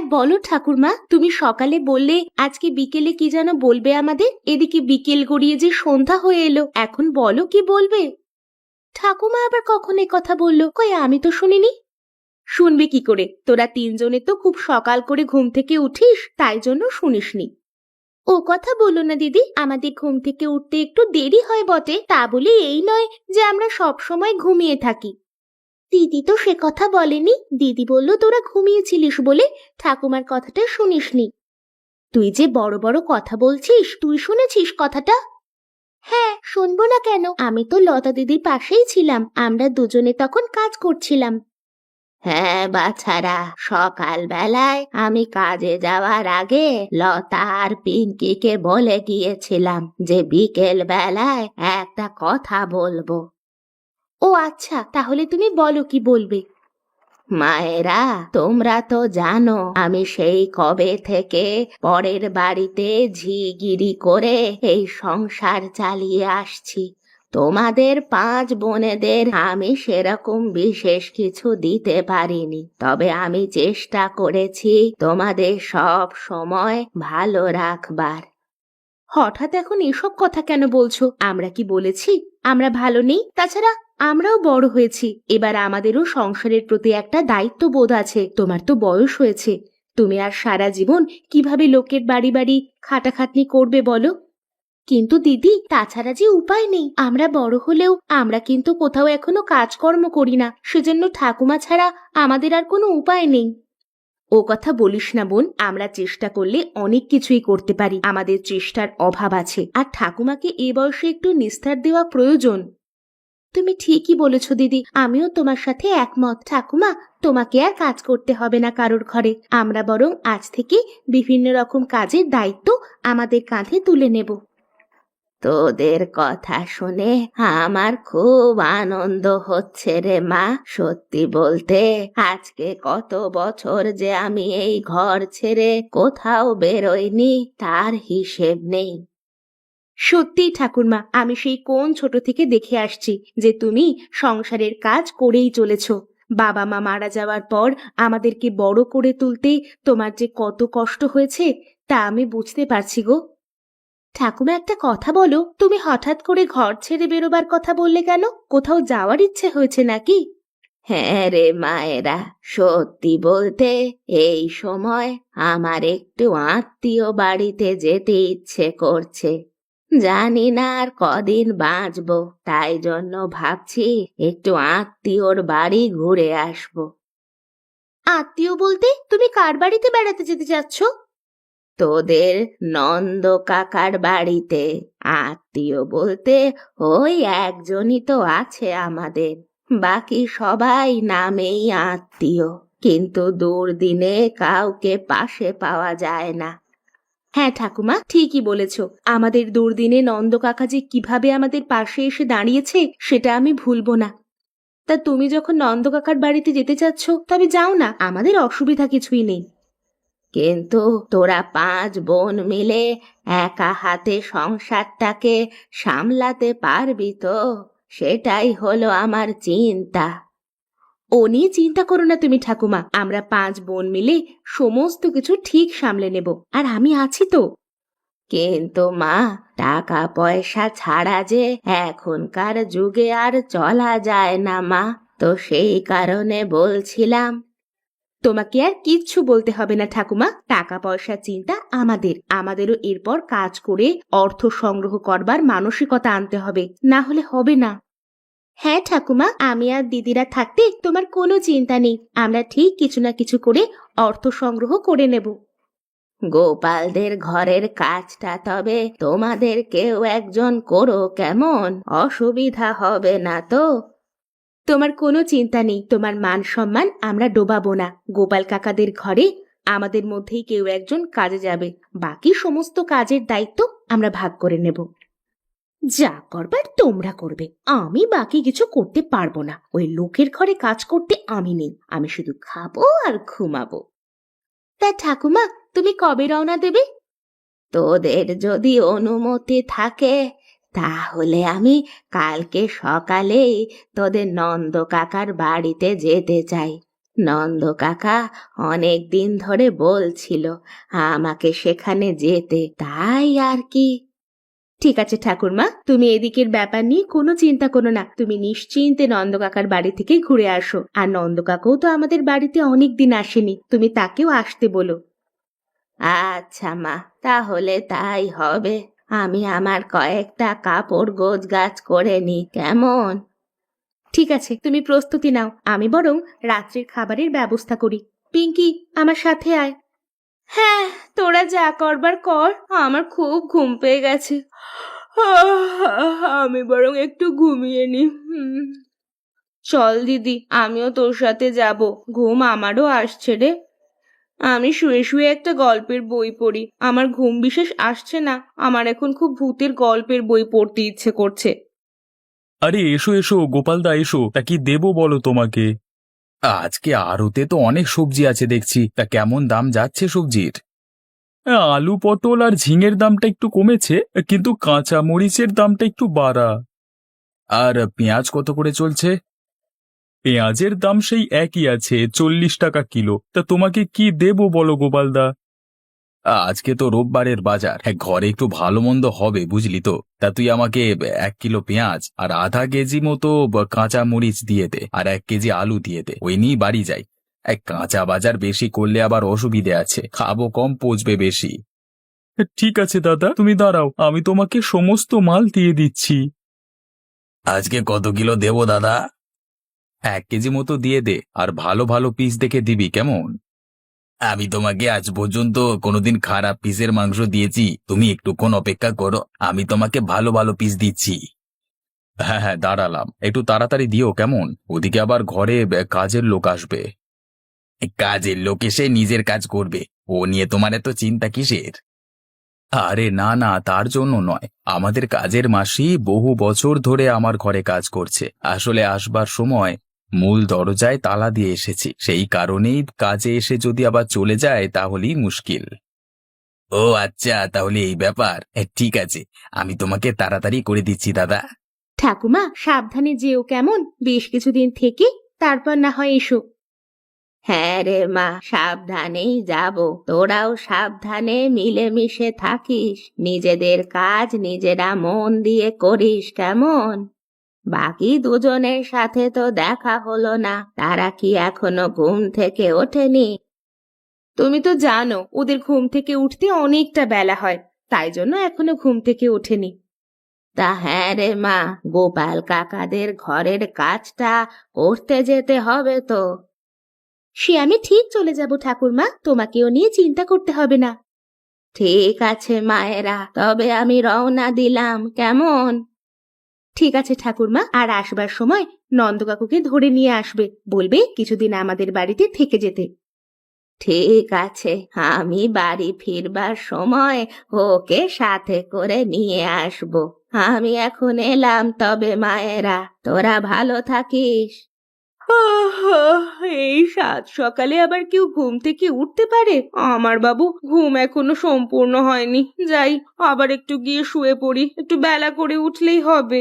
হ্যাঁ বলো ঠাকুরমা। তুমি সকালে বললে, আজকে বিকেলে কি যেন বলবে আমাদের? এদিকে বিকেল গড়িয়ে যে সন্ধ্যা হয়ে এলো, এখন বলো কি বলবে? ঠাকুমা আবার কখন এ কথা বলল? কই, আমি তো শুনিনি। শুনবি কি করে? তোরা তিনজনে তো খুব সকাল করে ঘুম থেকে উঠিস, তাই জন্য শুনিসনি। ও কথা বলো না দিদি, আমাদের ঘুম থেকে উঠতে একটু দেরি হয় বটে, তা বলে এই নয় যে আমরা সব সময় ঘুমিয়ে থাকি। দিদি তো সে কথা বলেনি। দিদি বলল, তোরা ঘুমিয়েছিলিস বলে ঠাকুমার কথাটা শুনিসনি। তুই যে বড় বড় কথা বলছিস, তুই শুনেছিস কথাটা? হ্যাঁ শুনব না কেন? আমি তো লতা দিদির পাশেই ছিলাম। আমরা দুজনে তখন কাজ করছিলাম। হ্যাঁ বাছারা সকাল বেলায় আমি কাজে যাওয়ার আগে লতা আর পিঙ্কিকে বলে গিয়েছিলাম যে বিকেল বেলায় একটা কথা বলব। ও আচ্ছা তাহলে তুমি বলো কি বলবে? মায়েরা তোমরা তো জানো আমি সেই কবে থেকে পরের বাড়িতে ঝিগিরি করে এই সংসার চালিয়ে আসছি। তোমাদের পাঁচ বোনেদের আমি সেরকম বিশেষ কিছু দিতে পারিনি তবে আমি চেষ্টা করেছি তোমাদের সব সময় ভালো রাখবার। হঠাৎ এখন এসব কথা কেন বলছো? আমরা কি বলেছি? আমরা ভালো নেই? তাছাড়া আমরাও বড় হয়েছি। এবার আমাদেরও সংসারের প্রতি একটা দায়িত্ব বোধ আছে। তোমার তো বয়স হয়েছে। তুমি আর সারা জীবন কীভাবে লোকের বাড়ি বাড়ি খাটাখাটনি করবে বলো? কিন্তু দিদি, তাছাড়া যে উপায় নেই। আমরা বড় হলেও আমরা কিন্তু কোথাও এখনও কাজকর্ম করি না। সেজন্য ঠাকুমা ছাড়া আমাদের আর কোনো উপায় নেই। ও কথা বলিস না বোন, আমরা চেষ্টা করলে অনেক কিছুই করতে পারি। আমাদের চেষ্টার অভাব আছে। আর ঠাকুমাকে এ বয়সে একটু নিস্তার দেওয়া প্রয়োজন। তুমি ঠিকই বলেছ, দিদি। আমিও তোমার সাথে একমত, ঠাকুমা। তোমাকে আর কাজ করতে হবে না কারোর ঘরে। আমরা বরং আজ থেকে বিভিন্ন রকম কাজের দায়িত্ব আমাদের কাঁধে তুলে নেব। তোদের কথা শুনে আমার খুব আনন্দ হচ্ছে রে মা, সত্যি বলতে। আজকে কত বছর যে আমি এই ঘর ছেড়ে কোথাও বেরোইনি, তার হিসেব নেই। সত্যি ঠাকুরমা, আমি সেই কোন ছোট থেকে দেখে আসছি যে তুমি সংসারের কাজ করেই চলেছ। বাবা মা মারা যাওয়ার পর আমাদেরকে বড় করে তুলতে তোমার যে কত কষ্ট হয়েছে, তা আমি বুঝতে পারছি গো। ঠাকুমা, একটা কথা বলো, তুমি হঠাৎ করে ঘর ছেড়ে বেরোবার কথা বললে কেন? কোথাও যাওয়ার ইচ্ছে হয়েছে নাকি? হ্যাঁ রে মায়েরা, সত্যি বলতে এই সময় আমার একটু আত্মীয় বাড়িতে যেতে ইচ্ছে করছে। জানি না আর কদিন বাঁচবো তাই জন্য ভাবছি একটু আত্মীয়র বাড়ি ঘুরে আসব। আত্মীয় বলতে তুমি কার বাড়িতে বেড়াতে যেতে যাচ্ছ? তোদের নন্দ কাকার বাড়িতে আত্মীয় বলতে ওই একজনই তো আছে আমাদের বাকি সবাই নামেই আত্মীয় কিন্তু দুর্দিনে কাউকে পাশে পাওয়া যায় না। হ্যাঁ ঠাকুমা, ঠিকই বলেছ। আমাদের দুর্দিনে নন্দ কাকা যে কীভাবে আমাদের পাশে এসে দাঁড়িয়েছে, সেটা আমি ভুলবো না। তা তুমি যখন নন্দ কাকার বাড়িতে যেতে চাচ্ছ, তবে যাও না, আমাদের অসুবিধা কিছুই নেই। কিন্তু তোরা পাঁচ বোন মিলে একা হাতে সংসারটাকে সামলাতে পারবি তো, সেটাই হলো আমার চিন্তা। ও নিয়ে চিন্তা করো না তুমি, ঠাকুমা। আমরা পাঁচ বোন মিলে সমস্ত কিছু ঠিক সামলে নেব। আর আমি আছি তো। কিন্তু মা টাকা পয়সা ছাড়া যে এখনকার যুগে আর চলা যায় না মা। তো সেই কারণে বলছিলাম, তোমাকে আর কিচ্ছু বলতে হবে না, ঠাকুমা। টাকা পয়সা চিন্তা আমাদের। আমাদেরও এরপর কাজ করে অর্থ সংগ্রহ করবার মানসিকতা আনতে হবে। না হলে হবে না। হ্যাঁ ঠাকুমা আমি আর দিদিরা থাকতে তোমার কোনো চিন্তা নেই। আমরা ঠিক কিছু না কিছু করে অর্থ সংগ্রহ করে নেব। গোপালদের ঘরের কাজটা তবে তোমাদের কেউ একজন করো কেমন? অসুবিধা হবে না তো? তোমার কোনো চিন্তা নেই তোমার মান সম্মান আমরা ডোবাবো না। গোপাল কাকাদের ঘরে আমাদের মধ্যেই কেউ একজন কাজে যাবে। বাকি সমস্ত কাজের দায়িত্ব আমরা ভাগ করে নেব। যা করবার তোমরা করবে। আমি বাকি কিছু করতে পারব না। ওই লোকের ঘরে কাজ করতে আমি নেই। আমি শুধু খাব আর ঘুমাবো। তা ঠাকুমা, তুমি কবে রওনা দেবে? তোদের যদি অনুমতি থাকে, তাহলে আমি কালকে সকালেই তোদের নন্দ কাকার বাড়িতে যেতে চাই। নন্দ কাকা অনেক দিন ধরে বলছিল আমাকে সেখানে যেতে। তাই আর কি? ঠিক আছে, ঠাকুরমা। তুমি এদিকের ব্যাপার নিয়ে কোনো চিন্তা করো না। তুমি নিশ্চিন্তে নন্দ কাকার বাড়ি থেকে ঘুরে আসো। আর নন্দ কাকাও তো আমাদের বাড়িতে অনেক দিন আসেনি। তুমি তাকেও আসতে বলো। আচ্ছা মা, তাহলে তাই হবে। আমি আমার কয়েকটা কাপড় গোছ গাছ করে নি। কেমন? ঠিক আছে, তুমি প্রস্তুতি নাও। আমি বরং রাত্রির খাবারের ব্যবস্থা করি। পিঙ্কি, আমার সাথে আয়। হ্যাঁ তোরা যা করবার কর, আমার খুব ঘুম পেয়ে গেছে। আমি বরং একটু ঘুমিয়ে নি। চল দিদি, আমিও তোর সাথে যাব। ঘুম আমারও আসছে রে। আমি শুয়ে শুয়ে একটা গল্পের বই পড়ি। আমার ঘুম বিশেষ আসছে না। আমার এখন খুব ভূতের গল্পের বই পড়তে ইচ্ছে করছে। আরে, এসো এসো, গোপালদা, এসো। তা কি দেবো বলো তোমাকে? আজকে আড়তে তো অনেক সবজি আছে দেখছি। তা কেমন দাম যাচ্ছে সবজির? আলু, পটল আর ঝিঙের দামটা একটু কমেছে, কিন্তু কাঁচা মরিচের দামটা একটু বাড়া। আর পেঁয়াজ কত করে চলছে? পেঁয়াজের দাম সেই একই আছে, চল্লিশ টাকা কিলো। তা তোমাকে কি দেব বলো গোপালদা? আজকে তো রোববারের বাজার। হ্যাঁ ঘরে একটু ভালো মন্দ হবে বুঝলি তো। তা তুই আমাকে এক কিলো পেঁয়াজ আর আধা কেজি মতো ব- কাঁচা মরিচ দিয়ে দে আর এক কেজি আলু দিয়ে দে। ওই নিয়েই বাড়ি যাই। এক কাঁচা বাজার বেশি করলে আবার অসুবিধে আছে। খাব কম পচবে বেশি। ঠিক আছে দাদা তুমি দাঁড়াও আমি তোমাকে সমস্ত মাল দিয়ে দিচ্ছি। আজকে কত কিলো দেবো দাদা? এক কেজি মতো দিয়ে দে আর ভালো ভালো পিস দেখে দিবি কেমন? আমি তোমাকে আজ পর্যন্ত কোনোদিন খারাপ পিসের মাংস দিয়েছি। তুমি একটুক্ষণ অপেক্ষা করো, আমি তোমাকে ভালো ভালো পিস দিচ্ছি। হ্যাঁ হ্যাঁ দাঁড়ালাম। একটু তাড়াতাড়ি দিও, কেমন? ওদিকে আবার ঘরে কাজের লোক আসবে। কাজের লোক এসে নিজের কাজ করবে। ও নিয়ে তোমার এত চিন্তা কিসের? আরে না না, তার জন্য নয়। আমাদের কাজের মাসি বহু বছর ধরে আমার ঘরে কাজ করছে। আসলে আসবার সময় মূল দরজায় তালা দিয়ে এসেছি। সেই কারণেই কাজে এসে যদি আবার চলে যায়, তাহলেই মুশকিল। ও আচ্ছা তাহলে এই ব্যাপার। ঠিক আছে। আমি তোমাকে তাড়াতাড়ি করে দিচ্ছি, দাদা। ঠাকুমা, সাবধানে যেও কেমন। বেশ কিছুদিন থেকে, তারপর না হয় এসো। হ্যাঁ রে মা, সাবধানেই যাব। তোরাও সাবধানে মিলেমিশে থাকিস। নিজেদের কাজ নিজেরা মন দিয়ে করিস, কেমন? বাকি দুজনের সাথে তো দেখা হলো না। তারা কি এখনও ঘুম থেকে ওঠেনি? তুমি তো জানো, ওদের ঘুম থেকে উঠতে অনেকটা বেলা হয়, তাই জন্য এখনও ঘুম থেকে ওঠেনি। তা হ্যাঁ রে মা, গোপাল কাকাদের ঘরের কাজটা করতে যেতে হবে তো। সে আমি ঠিক চলে যাব ঠাকুরমা, তোমাকেও নিয়ে চিন্তা করতে হবে না। ঠিক আছে মায়েরা, তবে আমি রওনা দিলাম, কেমন? ঠিক আছে ঠাকুরমা, আর আসবার সময় নন্দকাকুকে ধরে নিয়ে আসবে, বলবে কিছুদিন আমাদের বাড়িতে থেকে যেতে। ঠিক আছে, আমি বাড়ি ফিরবার সময় ওকে সাথে করে নিয়ে আসব। আমি এখন এলাম তবে মায়েরা, তোরা ভালো থাকিস। এই সাত সকালে আবার কেউ ঘুম থেকে উঠতে পারে? আমার বাবু, ঘুম এখনও সম্পূর্ণ হয়নি। যাই, আবার একটু গিয়ে শুয়ে পড়ি, একটু বেলা করে উঠলেই হবে।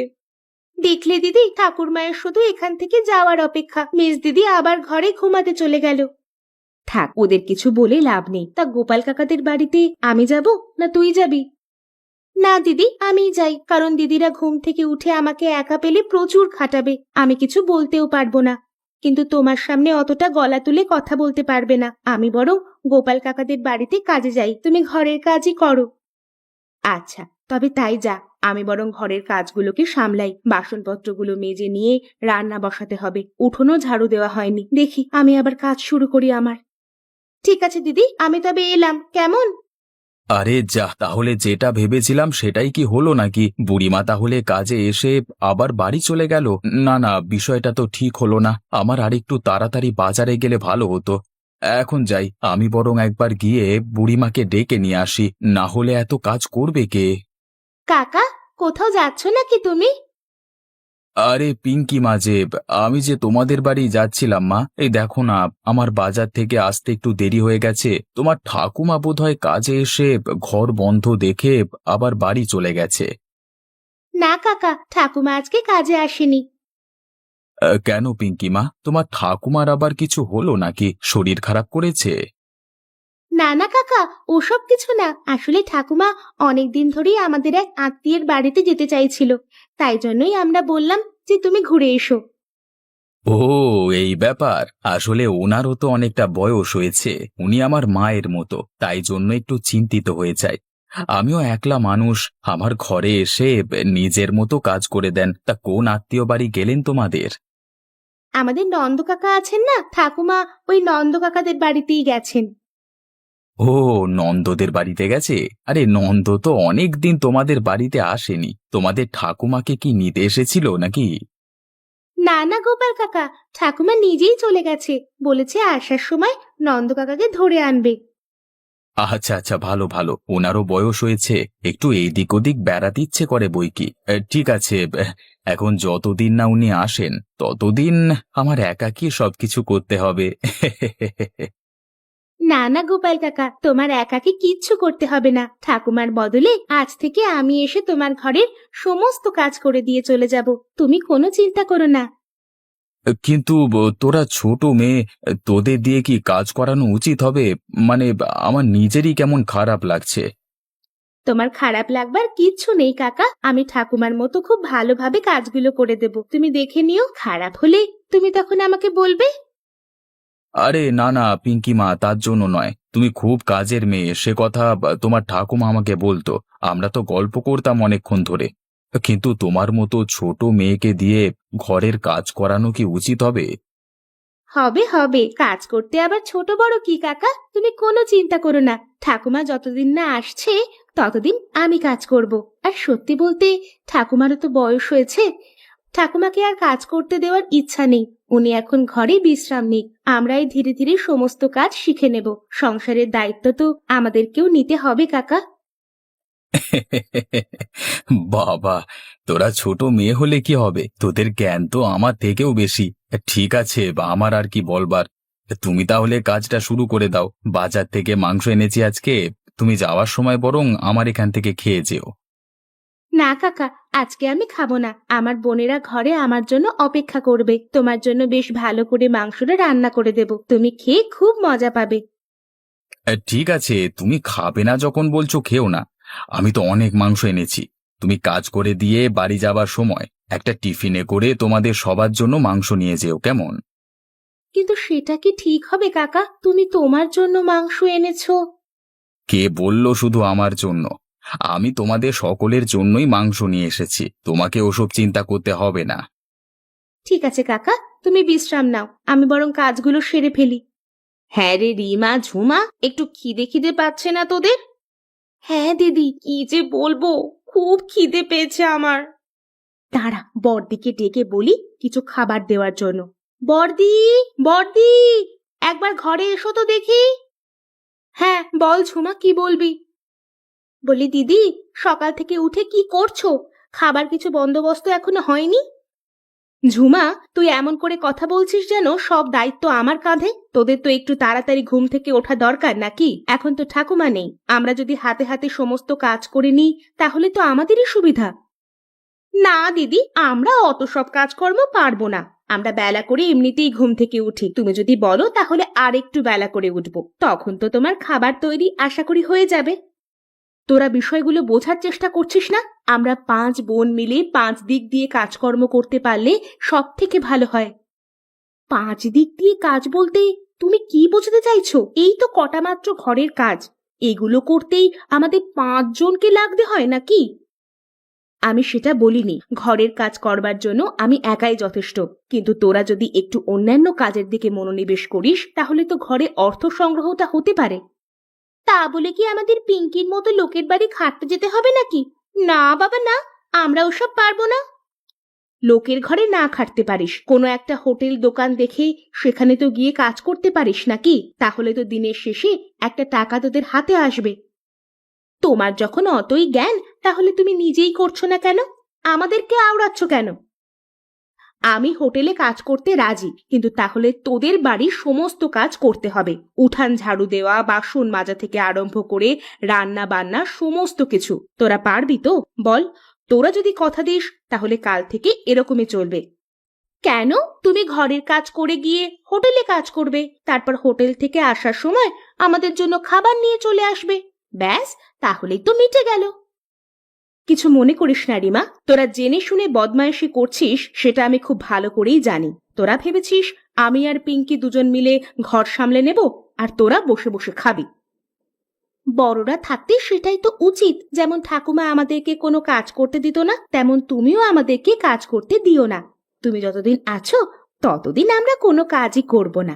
দেখলে দিদি, ঠাকুর মায়ের শুধু এখান থেকে যাওয়ার অপেক্ষা। মিস দিদি আবার ঘরে ঘুমাতে চলে গেল। থাক, ওদের কিছু বলে লাভ নেই। তা গোপাল কাকাদের বাড়িতে আমি যাব না তুই যাবি? না দিদি, আমি যাই। কারণ দিদিরা ঘুম থেকে উঠে আমাকে একা পেলে প্রচুর খাটাবে। আমি কিছু বলতেও পারব না। কিন্তু তোমার সামনে অতটা গলা তুলে কথা বলতে পারবে না। আমি বরং গোপাল কাকাদের বাড়িতে কাজে যাই। তুমি ঘরের কাজই করো। আচ্ছা তবে তাই যা। আমি বরং ঘরের কাজগুলোকে সামলাই, বাসনপত্রগুলো মেজে নিয়ে রান্না বসাতে হবে। উঠোনও ঝাড়ু দেওয়া হয়নি। দেখি, আমি আবার কাজ শুরু করি আমার। ঠিক আছে দিদি, আমি তবে এলাম। কেমন? আরে যা, তাহলে যেটা ভেবেছিলাম সেটাই কি হলো নাকি? বুড়িমা তাহলে কাজে এসে আবার বাড়ি চলে গেল? না না, বিষয়টা তো ঠিক হলো না। আমার আরেকটু তাড়াতাড়ি বাজারে গেলে ভালো হতো। এখন যাই, আমি বরং একবার গিয়ে বুড়িমাকে ডেকে নিয়ে আসি। না হলে এত কাজ করবে কে? কাকা কোথাও যাচ্ছ নাকি তুমি? আরে পিঙ্কি মাঝে আমি যে তোমাদের বাড়ি যাচ্ছিলাম মা এই দেখো না আমার বাজার থেকে আসতে একটু দেরি হয়ে গেছে। তোমার ঠাকুমা বোধহয় কাজে এসে ঘর বন্ধ দেখে আবার বাড়ি চলে গেছে। না কাকা ঠাকুমা আজকে কাজে আসেনি। আহ, কেন পিঙ্কি মা? তোমার ঠাকুমার আবার কিছু হলো নাকি? শরীর খারাপ করেছে? না না কাকা ওসব কিছু না। আসলে ঠাকুমা অনেক দিন ধরেই আমাদের এক আত্মীয়ের বাড়িতে যেতে চাইছিল। তাই জন্যই আমরা বললাম যে তুমি ঘুরে এসো। ও এই ব্যাপার। আসলে ওনারও তো অনেকটা বয়স হয়েছে। উনি আমার মায়ের মতো তাই জন্য একটু চিন্তিত হয়ে যায়। আমিও একলা মানুষ আমার ঘরে এসে নিজের মতো কাজ করে দেন। তা কোন আত্মীয় বাড়ি গেলেন তোমাদের? আমাদের নন্দ কাকা আছেন না? ঠাকুমা ওই নন্দ কাকাদের বাড়িতেই গেছেন। ও নন্দদের বাড়িতে গেছে? আরে নন্দ তো অনেক দিন তোমাদের বাড়িতে আসেনি। তোমাদের ঠাকুমাকে কি নিতে এসেছিল নাকি? না না গোপাল কাকা ঠাকুমা নিজেই চলে গেছে। বলেছে আসার সময় নন্দ কাকাকে ধরে আনবে। আচ্ছা আচ্ছা ভালো ভালো। ওনারও বয়স হয়েছে। একটু এইদিক ওদিক বেড়াতে ইচ্ছে করে বই কি। এ, ঠিক আছে এ, এখন যতদিন না উনি আসেন ততদিন আমার একাকী সবকিছু করতে হবে। না না গোপাল কাকা তোমার একাকে কিচ্ছু করতে হবে না। ঠাকুমার বদলে আজ থেকে আমি এসে তোমার ঘরের সমস্ত কাজ করে দিয়ে চলে যাব। তুমি কোনো চিন্তা করো না। কিন্তু ব- তোরা ছোট মেয়ে তোদের দিয়ে কি কাজ করানো উচিত হবে? মানে আমার নিজেরই কেমন খারাপ লাগছে। তোমার খারাপ লাগবার কিচ্ছু নেই কাকা। আমি ঠাকুমার মতো খুব ভালোভাবে কাজগুলো করে দেব। তুমি দেখে নিও খারাপ হলে তুমি তখন আমাকে বলবে। আরে, না না পিঙ্কিমা তার জন্য নয়। তুমি খুব কাজের মেয়ে, সে কথা তোমার ঠাকুমা আমাকে বলতো। আমরা তো গল্প করতাম অনেকক্ষণ ধরে। কিন্তু তোমার মতো ছোট মেয়েকে দিয়ে ঘরের কাজ করানো কি উচিত হবে? হবে হবে। কাজ করতে আবার ছোট বড় কি, কাকা? তুমি কোনো চিন্তা করো না। ঠাকুমা যতদিন না আসছে, ততদিন আমি কাজ করব। আর সত্যি বলতে, ঠাকুমারও তো বয়স হয়েছে। ঠাকুমাকে আর কাজ করতে দেওয়ার ইচ্ছা নেই। উনি এখন ঘরে বিশ্রাম নিক, আমরাই ধীরে ধীরে সমস্ত কাজ শিখে নেব। সংসারের দায়িত্ব তো আমাদেরকেও নিতে হবে, কাকা। বাবা, তোরা ছোট মেয়ে হলে কি হবে? তোদের জ্ঞান তো আমার থেকেও বেশি। ঠিক আছে, বা আমার আর কি বলবার? তুমি তাহলে কাজটা শুরু করে দাও। বাজার থেকে মাংস এনেছি আজকে। তুমি যাওয়ার সময় বরং আমার এখান থেকে খেয়ে যেও। না কাকা আজকে আমি খাব না। আমার বোনেরা ঘরে আমার জন্য অপেক্ষা করবে। তোমার জন্য বেশ ভালো করে মাংসটা রান্না করে দেব। তুমি খেয়ে খুব মজা পাবে। এ, ঠিক আছে তুমি খাবে না যখন বলছো খেও না। আমি তো অনেক মাংস এনেছি। তুমি কাজ করে দিয়ে বাড়ি যাবার সময় একটা টিফিনে করে তোমাদের সবার জন্য মাংস নিয়ে যেও কেমন? কিন্তু সেটা কি ঠিক হবে কাকা? তুমি তোমার জন্য মাংস এনেছো। কে বলল শুধু আমার জন্য? আমি তোমাদের সকলের জন্যই মাংস নিয়ে এসেছি। তোমাকে ওসব চিন্তা করতে হবে না। ঠিক আছে কাকা, তুমি বিশ্রাম নাও। আমি বরং কাজগুলো সেরে ফেলি। হ্যাঁ রে রিমা, ঝুমা, একটু খিদে খিদে পাচ্ছে না তোদের? হ্যাঁ দিদি, কি যে বলব, খুব খিদে পেয়েছে আমার। দাঁড়া বড়দিকে ডেকে বলি কিছু খাবার দেওয়ার জন্য। বড়দি বড়দি একবার ঘরে এসো তো দেখি। হ্যাঁ বল ঝুমা, কি বলবি? বলি, দিদি, সকাল থেকে উঠে কি করছ? খাবার কিছু বন্দোবস্ত এখনও হয়নি? ঝুমা, তুই এমন করে কথা বলছিস যেন সব দায়িত্ব আমার কাঁধে? তোদের তো একটু তাড়াতাড়ি ঘুম থেকে ওঠা দরকার নাকি? এখন তো ঠাকুমা নেই। আমরা যদি হাতে হাতে সমস্ত কাজ করে নিই, তাহলে তো আমাদেরই সুবিধা। না দিদি, আমরা অত সব কাজকর্ম পারব না। আমরা বেলা করে এমনিতেই ঘুম থেকে উঠি। তুমি যদি বলো, তাহলে আর একটু বেলা করে উঠবো। তখন তো তোমার খাবার তৈরি আশা করি হয়ে যাবে। তোরা বিষয়গুলো বোঝার চেষ্টা করছিস না? আমরা পাঁচ বোন মিলে পাঁচ দিক দিয়ে কাজকর্ম করতে পারলে সব থেকে ভালো হয়। পাঁচ দিক দিয়ে কাজ বলতে তুমি কি বোঝাতে চাইছো? এই তো কটা মাত্র ঘরের কাজ। এগুলো করতেই আমাদের পাঁচজনকে লাগতে হয় নাকি? আমি সেটা বলিনি। ঘরের কাজ করবার জন্য আমি একাই যথেষ্ট। কিন্তু তোরা যদি একটু অন্যান্য কাজের দিকে মনোনিবেশ করিস, তাহলে তো ঘরে অর্থ সংগ্রহটা হতে পারে। তা বলে কি আমাদের পিঙ্কির মতো লোকের বাড়ি খাটতে যেতে হবে নাকি? না, বাবা, না। আমরা ওসব পারব না। লোকের ঘরে না খাটতে পারিস। কোনো একটা হোটেল দোকান দেখে সেখানে তো গিয়ে কাজ করতে পারিস নাকি? তাহলে তো দিনের শেষে একটা টাকা তোদের হাতে আসবে। তোমার যখন অতই জ্ঞান, তাহলে তুমি নিজেই করছ না কেন? আমাদেরকে আওড়াচ্ছ কেন? আমি হোটেলে কাজ করতে রাজি, কিন্তু তাহলে তোদের বাড়ির সমস্ত কাজ করতে হবে। উঠান ঝাড়ু দেওয়া, বাসন মাজা থেকে আরম্ভ করে রান্না বান্না সমস্ত কিছু। তোরা পারবি তো? বল, তোরা যদি কথা দিস, তাহলে কাল থেকে এরকমই চলবে। কেন? তুমি ঘরের কাজ করে গিয়ে হোটেলে কাজ করবে। তারপর হোটেল থেকে আসার সময় আমাদের জন্য খাবার নিয়ে চলে আসবে। ব্যাস, তাহলেই তো মিটে গেল। কিছু মনে করিস না, রিমা। তোরা জেনে শুনে বদমায়েশি করছিস, সেটা আমি খুব ভালো করেই জানি। তোরা ভেবেছিস আমি আর পিঙ্কি দুজন মিলে ঘর সামলে নেব, আর তোরা বসে বসে খাবি। বড়রা থাকতে সেটাই তো উচিত। যেমন ঠাকুমা আমাদেরকে কোনো কাজ করতে দিত না, তেমন তুমিও আমাদেরকে কাজ করতে দিও না। তুমি যতদিন আছো, ততদিন আমরা কোনো কাজই করব না।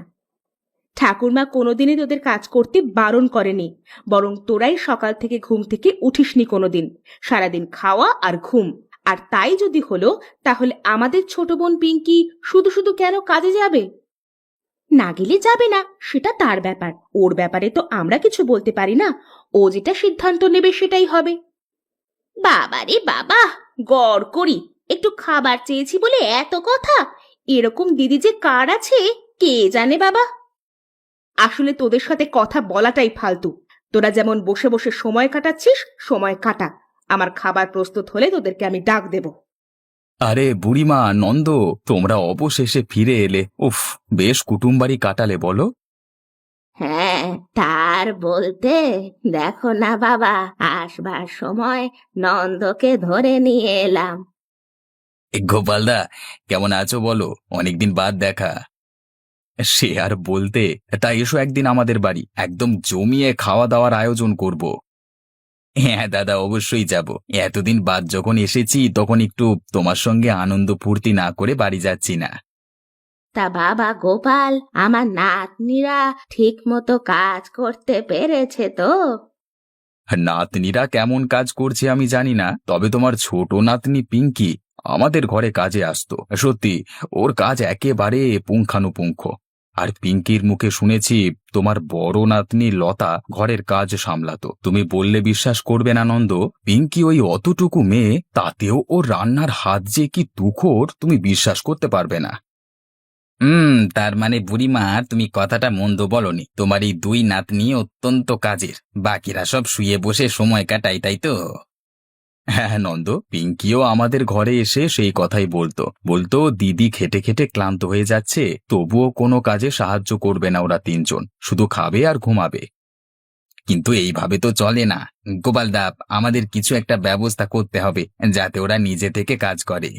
ঠাকুরমা কোনোদিনই তোদের কাজ করতে বারণ করেনি, বরং তোরাই সকাল থেকে ঘুম থেকে উঠিসনি কোনোদিন। সারাদিন খাওয়া আর ঘুম। আর তাই যদি হলো, তাহলে আমাদের ছোট বোন পিঙ্কি শুধু শুধু কেন কাজে যাবে? না গেলে যাবে না, সেটা তার ব্যাপার। ওর ব্যাপারে তো আমরা কিছু বলতে পারি না। ও যেটা সিদ্ধান্ত নেবে সেটাই হবে। বাবারে বাবা, গড় করি, একটু খাবার চেয়েছি বলে এত কথা। এরকম দিদি যে কার আছে, কে জানে বাবা? আসলে তোদের সাথে কথা বলাটাই ফালতু। তোরা যেমন বসে বসে সময় কাটাচ্ছিস সময় কাটা। আমার খাবার প্রস্তুত হলে তোদেরকে আমি ডাক দেব। আরে বুড়িমা নন্দ তোমরা অবশেষে ফিরে এলে। উফ বেশ কুটুমবাড়ি কাটালে বলো। হ্যাঁ তার বলতে দেখো না বাবা আসবার সময় নন্দকে ধরে নিয়ে এলাম। এ, গোপালদা কেমন আছো বলো? অনেকদিন বাদ দেখা। সে আর বলতে তা এসো একদিন আমাদের বাড়ি একদম জমিয়ে খাওয়া দাওয়ার আয়োজন করব। হ্যাঁ দাদা অবশ্যই যাব। এতদিন বাদ যখন এসেছি তখন একটু তোমার সঙ্গে আনন্দ ফুর্তি না করে বাড়ি যাচ্ছি না। তা বাবা গোপাল আমার নাতনিরা ঠিক মতো কাজ করতে পেরেছে তো? নাতনিরা কেমন কাজ করছে আমি জানি না তবে তোমার ছোট নাতনি পিঙ্কি আমাদের ঘরে কাজে আসতো। সত্যি ওর কাজ একেবারে পুঙ্খানুপুঙ্খ। আর পিঙ্কির মুখে শুনেছি তোমার বড় নাতনি লতা ঘরের কাজ সামলাতো। তুমি বললে বিশ্বাস করবে না নন্দ, পিঙ্কি ওই অতটুকু মেয়ে, তাতেও ও রান্নার হাত যে কি তুখোর, তুমি বিশ্বাস করতে পারবে না। হুম তার মানে বুড়িমা, তুমি কথাটা মন্দ বলনি। তোমার এই দুই নাতনি অত্যন্ত কাজের। বাকিরা সব শুয়ে বসে সময় কাটাই তাই তো? হ্যাঁ নন্দ, পিঙ্কিও আমাদের ঘরে এসে সেই কথাই বলতো। বলতো, দিদি খেটে খেটে ক্লান্ত হয়ে যাচ্ছে, তবুও কোনো কাজে সাহায্য করবে না ওরা তিনজন, শুধু খাবে আর ঘুমাবে। কিন্তু এইভাবে তো চলে না। গোপালদা আমাদের কিছু একটা ব্যবস্থা করতে হবে, যাতে ওরা নিজে থেকে কাজ করে।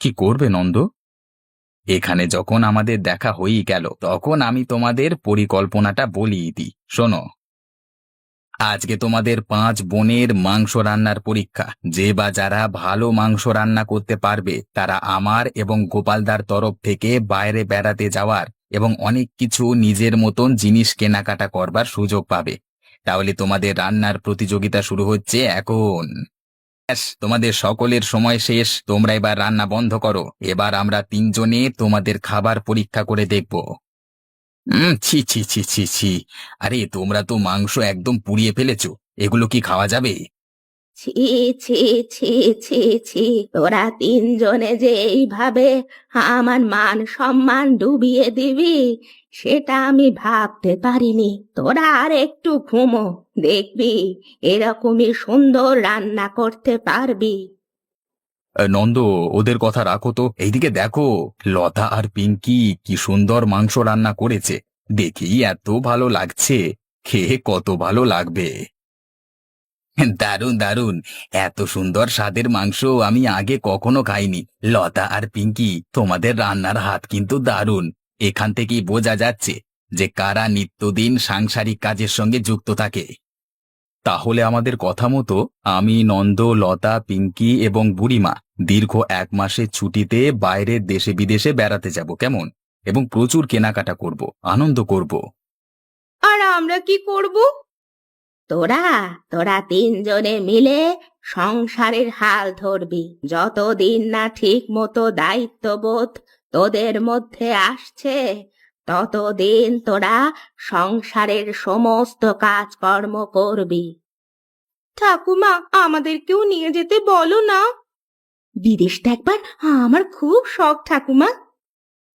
কি করবে নন্দ? এখানে যখন আমাদের দেখা হয়েই গেল, তখন আমি তোমাদের পরিকল্পনাটা বলিয়ে দিই। শোনো আজকে তোমাদের পাঁচ বোনের মাংস রান্নার পরীক্ষা। যে বা যারা ভালো মাংস রান্না করতে পারবে তারা আমার এবং গোপালদার তরফ থেকে বাইরে বেড়াতে যাওয়ার এবং অনেক কিছু নিজের মতন জিনিস কেনাকাটা করবার সুযোগ পাবে। তাহলে তোমাদের রান্নার প্রতিযোগিতা শুরু হচ্ছে এখন। ব্যাস, তোমাদের সকলের সময় শেষ। তোমরা এবার রান্না বন্ধ করো। এবার আমরা তিনজনে তোমাদের খাবার পরীক্ষা করে দেখব। হুম, ছি ছি ছি ছি ছি। আরে, তোমরা তো মাংস একদম পুড়িয়ে ফেলেছো। এগুলো কি খাওয়া যাবে? ছি ছি ছি ছি ছি। তোরা তিনজনে যে এইভাবে আমার মান সম্মান ডুবিয়ে দিবি, সেটা আমি ভাবতে পারিনি। তোরা আর একটু ঘুমো, দেখবি এরকমই সুন্দর রান্না করতে পারবি। নন্দ, ওদের কথা রাখো তো। এইদিকে দেখো, লতা আর পিঙ্কি কি সুন্দর মাংস রান্না করেছে। দেখেই এত ভালো লাগছে। খেয়ে কত ভালো লাগবে। দারুণ দারুণ। এত সুন্দর স্বাদের মাংস আমি আগে কখনো খাইনি। লতা আর পিঙ্কি, তোমাদের রান্নার হাত কিন্তু দারুণ। এখান থেকেই বোঝা যাচ্ছে যে কারা নিত্যদিন সাংসারিক কাজের সঙ্গে যুক্ত থাকে। তাহলে আমাদের কথা মতো আমি নন্দ লতা পিঙ্কি এবং বুড়িমা দীর্ঘ এক মাসের ছুটিতে বাইরের দেশে বিদেশে বেড়াতে যাব কেমন? এবং প্রচুর কেনাকাটা করব আনন্দ করব। আর আমরা কি করব? তোরা তোরা তিনজনে মিলে সংসারের হাল ধরবি। যতদিন না ঠিক মতো দায়িত্ববোধ তোদের মধ্যে আসছে ততদিন তোরা সংসারের সমস্ত কাজকর্ম করবি। ঠাকুমা আমাদেরকেও নিয়ে যেতে বলো না। বিদেশটা একবার আমার খুব শখ ঠাকুমা।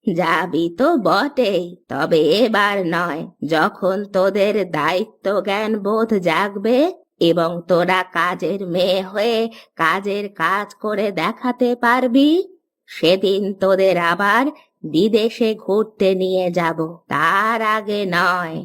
যাবি তো বটেই তবে এবার নয় যখন তোদের দায়িত্ব জ্ঞান বোধ জাগবে এবং তোরা কাজের মেয়ে হয়ে কাজের কাজ করে দেখাতে পারবি সেদিন তোদের আবার বিদেশে ঘুরতে নিয়ে যাব তার আগে নয়।